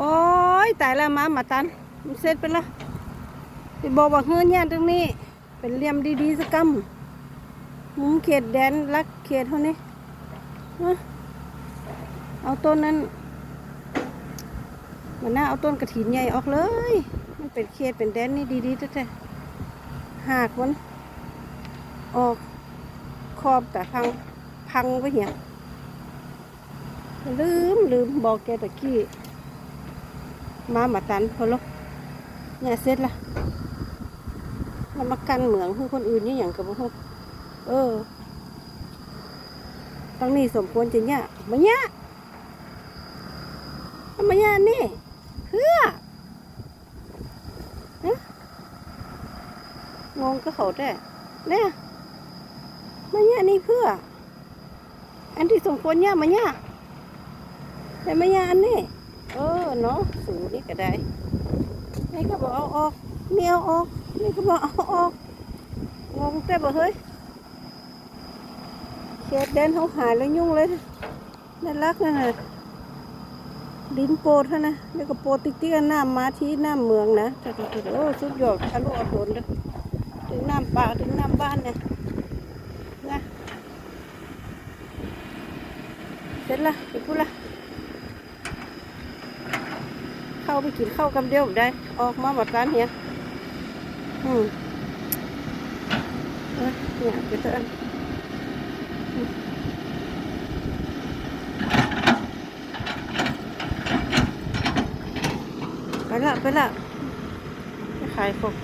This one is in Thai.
โอ้ยตายแล้วมามาตันมันเสร็จไปละไปบอกว่าเฮือนย่านตรงนี้ เป็นเหลี่ยมดีๆสักกำมุมเขตแดนรักเขตเท่านี้เอาต้นนั้นมันน่าเอาต้นกระถินใหญ่ออกเลย มันเป็นเขตเป็นแดนนี่ดีๆแท้ๆหากมันออกขอบแต่พังพังไปเหี้ยลืมลืมบอกแกตะกี้ มามาตันพอลกเนี่ยเสร็จละแล้วมากันเหมืองคือคนอื่นนี่อย่างกับพวกเออตั้งนี้สมควรจะเนี่ยมาเนี่ยเอามาเนี่ยนี่เพื่องงก็เขาแต่เนี่ยมาเนี่ยนี่เพื่อ อันที่สมควรเนี่ยมาเนี่ยแต่มาเนี่ยอันนี้ เออเนาะสูงนี่ก็ได้นี่ก็บอกเอาออกนี่เอาออกนี่ก็บอกเอาออกงงแต่บอกเฮ้ยเขตแดนเขาหายแล้วยุ่งเลยน่ารักนั่นน่ะดินโปรดท่านะนี่ก็โปรติ๊กติ๊กน้ำมาที่น้ำเมืองนะแต่โอ้สุดยอดทะลุอดนเลยถึงน้ำป่าถึงน้ำบ้านเนี่ยนะเสร็จละไปพูดละ ข้าไปกินข้าวกับเดียวได้ ออกมาหมดร้านเฮียอืมเนี่ยไปเถอะไปละไปละไปขายของ